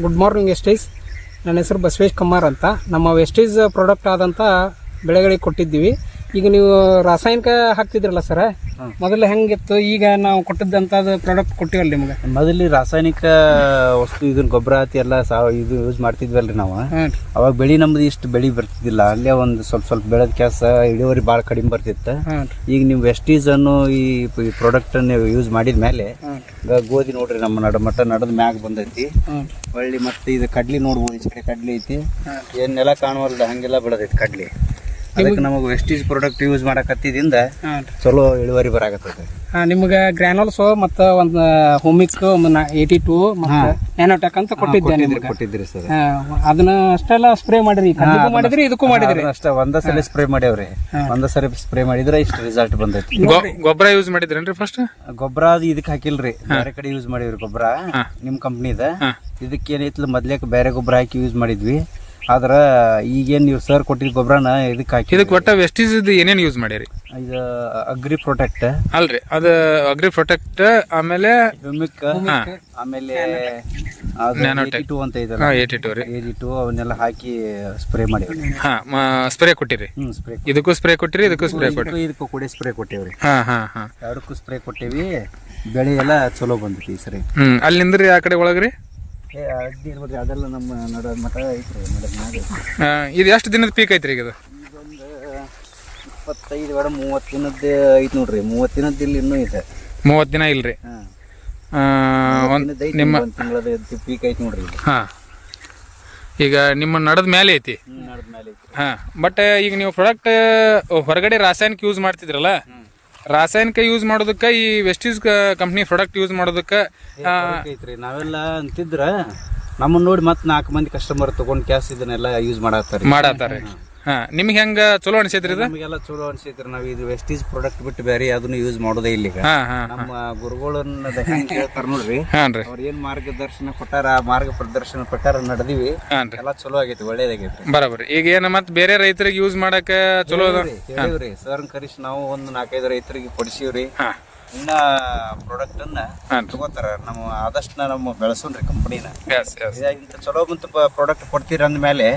Good morning ವೆಸ್ಟೀಸ್ ನನ್ನ ಹೆಸರು ಬಸವೇಶ್ ಕುಮಾರ್ ಅಂತ. ನಮ್ಮ ವೆಸ್ಟೀಸ್ ಪ್ರಾಡಕ್ಟ್ ಆದಂಥ ಬೆಳೆಗಳಿಗೆ ಕೊಟ್ಟಿದ್ದೀವಿ. ಈಗ ನೀವು ರಾಸಾಯನಿಕ ಹಾಕ್ತಿದ್ರಲ್ಲ ಸರ ಮೊದಲು ಹೆಂಗಿತ್ತು? ಈಗ ನಾವು ಕೊಟ್ಟಿದ್ದಂಥದ್ದು ಪ್ರಾಡಕ್ಟ್ ಕೊಟ್ಟಿವಲ್ಲ ನಿಮ್ಗೆ? ಮೊದಲು ರಾಸಾಯನಿಕ ವಸ್ತು ಇದನ್ನ ಗೊಬ್ಬರ ಆತಿ ಎಲ್ಲ ಸಾವ ಇದು ಯೂಸ್ ಮಾಡ್ತಿದ್ವಲ್ರಿ ನಾವು. ಅವಾಗ ಬೆಳಿ ನಮ್ದು ಇಷ್ಟು ಬೆಳಿ ಬರ್ತಿದ್ದಿಲ್ಲ. ಅಲ್ಲೇ ಒಂದು ಸ್ವಲ್ಪ ಸ್ವಲ್ಪ ಬೆಳೆದ ಕೆಲಸ ಇಳುವರಿ ಭಾಳ ಕಡಿಮೆ ಬರ್ತಿತ್ತು. ಈಗ ನೀವು ವೆಸ್ಟೀಸ್ ಅನ್ನು ಈ ಪ್ರಾಡಕ್ಟ್ ನೀವು ಯೂಸ್ ಮಾಡಿದ ಮೇಲೆ ಗೋಧಿ ನೋಡ್ರಿ ನಮ್ಮ ನಡ ಮಟ್ಟ ನಡದ ಮ್ಯಾಗ ಬಂದೈತಿ. ಒಳ್ಳಿ ಹೊಳ್ಳಿ ಮತ್ತೆ ಇದು ಕಡ್ಲಿ ನೋಡ್ಬೋದು ಈ ಕಡೆ ಕಡ್ಲಿ ಐತಿ. ಏನ್ ಕಾಣುವಲ್ಲ ಕಾಣುವಲ್ದ ಹಂಗೆಲ್ಲ ಬೆಳೆದೈತಿ ಕಡ್ಲಿ. ಅದಕ್ಕೆ ನಮಗೆ ವೇಸ್ಟೇಜ್ ಪ್ರಾಡಕ್ಟ್ ಯೂಸ್ ಮಾಡಕತ್ತಿದಿಂದ ಚಲೋ ಇಳುವರಿ ಬರಾಕತ್ತೈತೆ. ನಿಮ್ಗೆ ಗ್ರಾನೋಲ್ಸ್ ಮತ್ತು ಒಂದು ಹೋಮಿಕ್ ಏಯ್ಟಿ ಟು ಮತ್ತು ನ್ಯಾನೋಟೆಕ್ ಅಂತ ಕೊಟ್ಟಿದ್ದೆ ನಿಮ್ಗೆ. ಕೊಟ್ಟಿದ್ರಿ ಸರ್. ಅದನ್ನ ಅಷ್ಟೆಲ್ಲ ಸ್ಪ್ರೇ ಮಾಡಿರಿ. ಮಾಡಿದ್ರಿ ಇದಕ್ಕೂ ಮಾಡಿದ್ರಿ. ಅಷ್ಟ ಒಂದ ಸಲ ಸ್ಪ್ರೇ ಮಾಡ್ಯಾವ್ರಿ. ಒಂದ ಸರಿ ಸ್ಪ್ರೇ ಮಾಡಿದ್ರೆ ಇಷ್ಟು ರಿಸಲ್ಟ್ ಬಂದೈತಿ. ಗೊಬ್ಬರ ಯೂಸ್ ಮಾಡಿದ್ರೇನ್ರಿ ಫಸ್ಟ್ ಗೊಬ್ಬರ ಅದು ಇದಕ್ಕೆ ಹಾಕಿಲ್ರಿ. ಬೇರೆ ಕಡೆ ಯೂಸ್ ಮಾಡಿವ್ರಿ ಗೊಬ್ಬರ. ನಿಮ್ ಕಂಪ್ನಿದ ಇದಕ್ಕೆ ಏನೈತಿ ಮೊದ್ಲೇಕ ಬೇರೆ ಗೊಬ್ಬರ ಹಾಕಿ ಯೂಸ್ ಮಾಡಿದ್ವಿ. ಆದ್ರ ಈಗೇನ್ ನೀವು ಸರ್ ಕೊಟ್ಟಿದ್ ಗೊಬ್ಬರನ ಇದಕ್ಕೆ ಹಾಕಿ ಇದಕ್ಕೆ ಒಟ್ಟ ವೆಸ್ಟೀಸ್ ಏನೇನ್ ಯೂಸ್ ಮಾಡಿರಿ? ಇದು ಅಗ್ರಿ ಪ್ರೊಟೆಕ್ಟ್ ಅಲ್ರಿ ಅದು ಅಗ್ರಿ ಪ್ರೊಟೆಕ್ಟ್ ಆಮೇಲೆ ಹ್ಯೂಮಿಕ್ ಆಮೇಲೆ ಟು ಅಂತ ಇದೆ ಹಾ ಏಟಿ ಟು ರೀ. ಟು ಅವನ್ನೆಲ್ಲ ಹಾಕಿ ಸ್ಪ್ರೇ ಮಾಡಿವ್ರಿ. ಹಾ ಸ್ಪ್ರೇ ಕೊಟ್ಟಿರಿ. ಸ್ಪ್ರೇ ಇದಕ್ಕೂ ಸ್ಪ್ರೇ ಕೊಟ್ಟಿರಿ ಇದಕ್ಕೂ ಸ್ಪ್ರೇ ಕೊಟ್ಟಿರಿ. ಇದಕ್ಕೂ ಕೂಡ ಸ್ಪ್ರೇ ಕೊಟ್ಟೇವ್ರಿ. ಹಾ ಹಾ ಹಾ. ಎರಡಕ್ಕೂ ಸ್ಪ್ರೇ ಕೊಟ್ಟೇವಿ. ಬೆಳೆ ಎಲ್ಲ ಚಲೋ ಬಂದಿತ್ತು ಈ ಸರಿ. ಹ್ಮ್ ಅಲ್ಲಿ ನಿಂದ್ರಿ ಆ ಕಡೆ ಒಳಗ್ರಿ? ಅಡ್ಡಿ ಇರ್ಬೇಡ್ರಿ ಅದೆಲ್ಲ ನಮ್ಮ ನಡ ಮಠ ಐತ್ರಿ. ಇದು ಎಷ್ಟು ದಿನದ ಪೀಕ್ ಐತ್ರಿ ಈಗ ಇದು? ಇದೊಂದು ಇಪ್ಪತ್ತೈದು ವಾರ ಮೂವತ್ತು ದಿನದ್ದು ಐತಿ ನೋಡ್ರಿ ಮೂವತ್ತು ದಿನದ್ದು ಇಲ್ಲಿ ಇನ್ನೂ ಇದೆ. ಮೂವತ್ತು ದಿನ ಇಲ್ರಿ? ಒಂದ್ ನಿಮ್ಮ ತಿಂಗಳದ ಪೀಕ್ ಐತಿ ನೋಡ್ರಿ ಹಾ. ಈಗ ನಿಮ್ಮ ನಡದ ಮೇಲೆ ಐತಿ? ಹ್ಞೂ ನಡದ ಮೇಲೆ ಐತಿ ಹಾ ಬಟ್ ಈಗ ನೀವು ಪ್ರಾಡಕ್ಟ್ ಹೊರಗಡೆ ರಾಸಾಯನಿಕ ಯೂಸ್ ಮಾಡ್ತಿದ್ರಲ್ಲ? ರಾಸಾಯನಿಕ ಯೂಸ್ ಮಾಡೋದಕ್ಕೆ ಈ ವೆಸ್ಟೀಸ್ ಕಂಪ್ನಿ ಪ್ರಾಡಕ್ಟ್ ಯೂಸ್ ಮಾಡೋದಕ್ಕೆ ಐತ್ರಿ. ನಾವೆಲ್ಲ ಅಂತಿದ್ರ ನಮ್ಮನ್ನ ನೋಡಿ ಮತ್ತೆ ನಾಲ್ಕು ಮಂದಿ ಕಸ್ಟಮರ್ ತಗೊಂಡ್ ಕ್ಯಾಸ್ ಇದನ್ನೆಲ್ಲ ಯೂಸ್ ಮಾಡತ್ತಾರ. ಮಾಡಾತಾರೆ ಹಾ ನಿಮ್ಗೆ ಹೆಂಗ ಚಲೋ ಅನ್ಸೈತ್ರಿ ಇದು? ನಮಗೆಲ್ಲ ಚಲೋ ಅನ್ಸೈತ್ರಿ. ನಾವು ಇದು ವೆಸ್ಟೀಸ್ ಪ್ರಾಡಕ್ಟ್ ಬಿಟ್ಟು ಬೇರೆ ಅದನ್ನು ಯೂಸ್ ಮಾಡೋದೇ ಇಲ್ಲ ಈಗ. ಹಾ ಹಾ ನಮ್ಮ ಗುರುಗಳನ್ನ ಹೆಂಗ್ ಹೇಳ್ತಾರ ನೋಡ್ರಿ. ಹಾನ್ರಿ ಅವ್ರ ಏನ್ ಮಾರ್ಗದರ್ಶನ ಕೊಟ್ಟಾರ ಆ ಮಾರ್ಗ ಪ್ರದರ್ಶನ ಪ್ರಕಾರ ನಡೆದಿವಿ. ಹಾನ್ರಿ ಎಲ್ಲ ಚಲೋ ಆಗೈತಿ ಒಳ್ಳೇದಾಗೈತಿ. ಬರಬರ್. ಈಗ ಏನ ಮತ್ ಬೇರೆ ರೈತರಿಗೆ ಯೂಸ್ ಮಾಡಕ ಚಲೋ ಅದ? ಹೇಳಿವ್ರಿ ಸರ್ ಕರಿಸಿ ನಾವು ಒಂದು ನಾಲ್ಕೈದು ರೈತರಿಗೆ ಕೊಡಿಸಿವ್ರಿ. ಹಾ. ಇನ್ನ ಪ್ರಾಡಕ್ಟ್ ಅನ್ನ. ತಗೋತಾರ. ನಮ್ಮ ಆದಷ್ಟು ನಮ್ಮ ಬೆಳೆಸೋನ್ರಿ ಕಂಪನಿನ ಚಲೋ ಬಂತ ಪ್ರಾಡಕ್ಟ್ ಕೊಡ್ತೀರ ಅಂದ್ಮೇಲೆ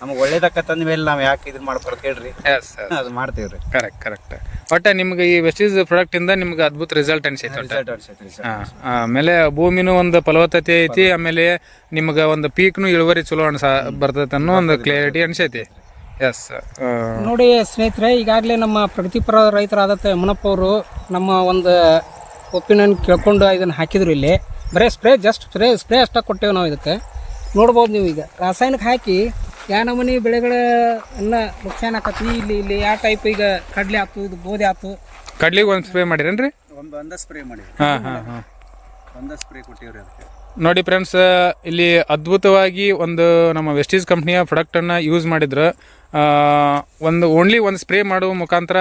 ನಮ್ಗೆ ಒಳ್ಳೇದಕ್ಕಂದ ಅಂದ್ಮೇಲೆ ನಾವು ಯಾಕೆ ಇದನ್ನ ಮಾಡ್ಬಾರ್ದು ಹೇಳ್ರಿ? ಎಸ್ ಎಸ್ ಅದು ಮಾಡ್ತೀವ್ರಿ. ಕರೆಕ್ಟ್ ಕರೆಕ್ಟ್ ಒಟ್ಟೆ ನಿಮ್ಗೆ ಈ ವೆಸ್ಟೀಸ್ ಪ್ರಾಡಕ್ಟ್ ಇಂದ ನಿಮ್ಗೆ ಅದ್ಭುತ ರಿಸಲ್ಟ್ ಅನ್ಸೈತೆ ಒಟ್ಟ. ರಿಸಲ್ಟ್ ಅನ್ಸೈತ್ರಿ ಸರ್ ಹಾ ಆಮೇಲೆ ಭೂಮಿನೂ ಒಂದು ಫಲವತ್ತತೆ ಐತಿ ಆಮೇಲೆ ನಿಮ್ಗೆ ಒಂದು ಪೀಕ್ನು ಇಳುವರಿ ಚಲೋ ಅನ್ಸ ಬರ್ತೈತೆ ಅನ್ನೋ ಒಂದು ಕ್ಲಿಯರಿಟಿ ಅನ್ಸೈತಿ. ಎಸ್ ನೋಡಿ ಸ್ನೇಹಿತರೆ ಈಗಾಗಲೇ ನಮ್ಮ ಪ್ರಗತಿಪರ ರೈತರಾದ ಯಮನಪ್ಪ ಅವರು ನಮ್ಮ ಒಂದು ಒಪಿನಿಯನ್ ಕೇಳ್ಕೊಂಡು ಇದನ್ನು ಹಾಕಿದ್ರು ಇಲ್ಲಿ. ಬರೀ ಸ್ಪ್ರೇ ಜಸ್ಟ್ ಸ್ಪ್ರೇ ಸ್ಪ್ರೇ ಅಷ್ಟ ಕೊಟ್ಟೇವೆ ನಾವು ಇದಕ್ಕೆ. ನೋಡ್ಬೋದು ನೀವು ಈಗ ರಾಸಾಯನಿಕ ಹಾಕಿ ಯಾ ನಮೂನಿ ಬೆಳೆಗಳನ್ನ ನುಕ್ಸಾನ್ ಆಕತಿ. ಇಲ್ಲಿ ಇಲ್ಲಿ ಯಾವ ಟೈಪ್ ಈಗ ಕಡ್ಲೆ ಆತು ಇದು ಗೋಧಿ ಆತು? ಕಡ್ಲಿಗೆ ಒಂದು ಸ್ಪ್ರೇ ಮಾಡಿರೇನ್ರಿ? ಒಂದು ಒಂದ ಸ್ಪ್ರೇ ಮಾಡಿ ಹಾ ಹಾ ಹಾಂ. ಒಂದ ಸ್ಪ್ರೇ ಕೊಟ್ಟಿವ್ರಿ ಅದಕ್ಕೆ. ನೋಡಿ ಫ್ರೆಂಡ್ಸ್ ಇಲ್ಲಿ ಅದ್ಭುತವಾಗಿ ಒಂದು ನಮ್ಮ ವೆಸ್ಟೀಸ್ ಕಂಪ್ನಿಯ ಪ್ರಾಡಕ್ಟನ್ನು ಯೂಸ್ ಮಾಡಿದ್ರು ಆ, ಒಂದು ಓನ್ಲಿ ಒಂದು ಸ್ಪ್ರೇ ಮಾಡುವ ಮುಖಾಂತರ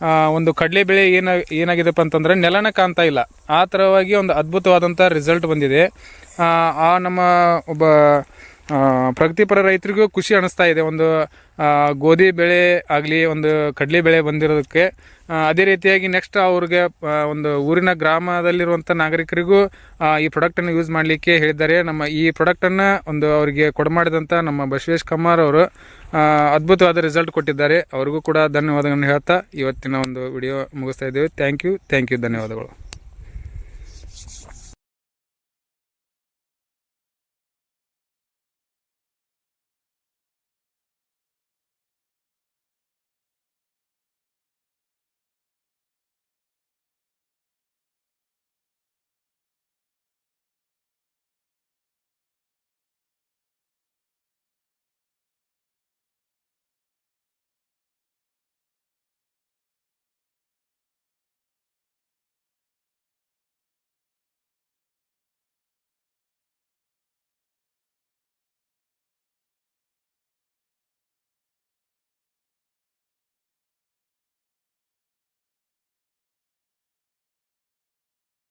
ಆ, ಒಂದು ಕಡಲೆ ಬೆಳೆ ಏನ ಏನಾಗಿದೆಪ್ಪ ಅಂತಂದ್ರೆ ನೆಲನ ಕಾಣ್ತಾ ಇಲ್ಲ. ಆ ಥರವಾಗಿ ಒಂದು ಅದ್ಭುತವಾದಂಥ ರಿಸಲ್ಟ್ ಬಂದಿದೆ. ಆ, ನಮ್ಮ ಒಬ್ಬ ಪ್ರಗತಿಪರ ರೈತರಿಗೂ ಖುಷಿ ಅನಿಸ್ತಾ ಇದೆ. ಒಂದು ಗೋಧಿ ಬೆಳೆ ಆಗಲಿ, ಒಂದು ಕಡಲೆ ಬೆಳೆ ಬಂದಿರೋದಕ್ಕೆ ಅದೇ ರೀತಿಯಾಗಿ ನೆಕ್ಸ್ಟ್ ಅವ್ರಿಗೆ ಒಂದು ಊರಿನ ಗ್ರಾಮದಲ್ಲಿರುವಂಥ ನಾಗರಿಕರಿಗೂ ಈ ಪ್ರಾಡಕ್ಟನ್ನು ಯೂಸ್ ಮಾಡಲಿಕ್ಕೆ ಹೇಳಿದ್ದಾರೆ. ನಮ್ಮ ಈ ಪ್ರಾಡಕ್ಟನ್ನು ಒಂದು ಅವರಿಗೆ ಕೊಡಮಾಡಿದಂಥ ನಮ್ಮ ಬಸವೇಶ್ ಕುಮಾರ್ ಅವರು ಅದ್ಭುತವಾದ ರಿಸಲ್ಟ್ ಕೊಟ್ಟಿದ್ದಾರೆ. ಅವ್ರಿಗೂ ಕೂಡ ಧನ್ಯವಾದಗಳನ್ನು ಹೇಳ್ತಾ ಇವತ್ತಿನ ಒಂದು ವಿಡಿಯೋ ಮುಗಿಸ್ತಾ ಇದ್ದೇವೆ. ಥ್ಯಾಂಕ್ ಯು ಥ್ಯಾಂಕ್ ಯು ಧನ್ಯವಾದಗಳು.